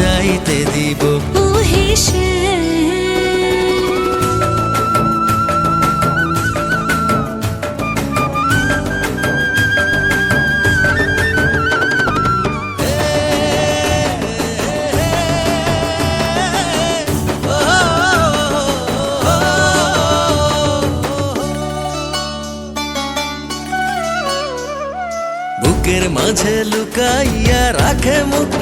চাইতে দিব। বুকের মাঝে লুকাইয়া রাখে বুকে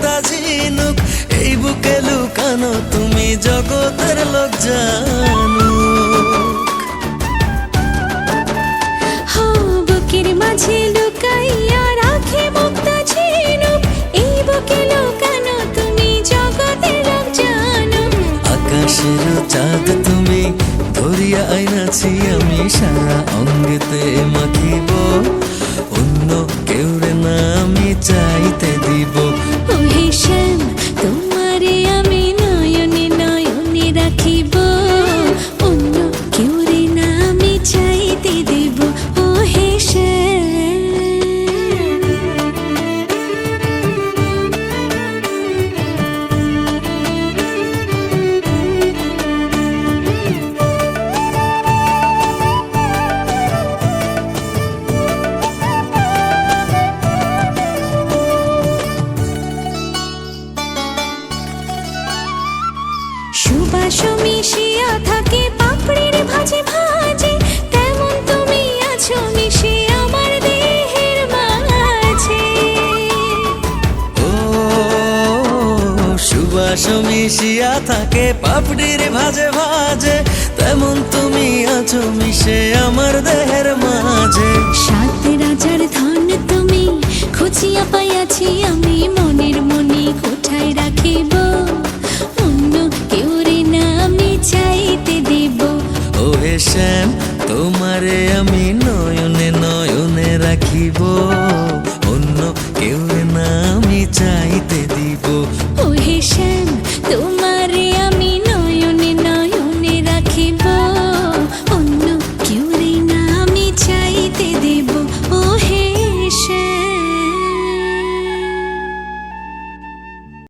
লুকানো তুমি জগতের লোক জানো। বুকের মাঝে লুকাইয়া রাখে মুক্তা ঝিনুক। এই বুকে লুকানো তুমি জগতের লোক জানো। আকাশের চাঁদ তুমি ধরিয়া আইনাছি আমি সারা অঙ্গেতে মাখিব। অন্য কেউ রে না আমি চাইতে দিব শ্যাম তোমারে রাখিব সুবাস মিশিয়া থাকে পাপড়ির ভাজে ভাজে। তেমন তুমি আছো মিশে আমার দেহের মাঝে। ও সুবাস মিশিয়া থাকে পাপড়ির ভাজে ভাজে। তেমন তুমি আছো মিশে আমার দেহের মাঝে। সাত আমি নয়নে নয়নে রাখিব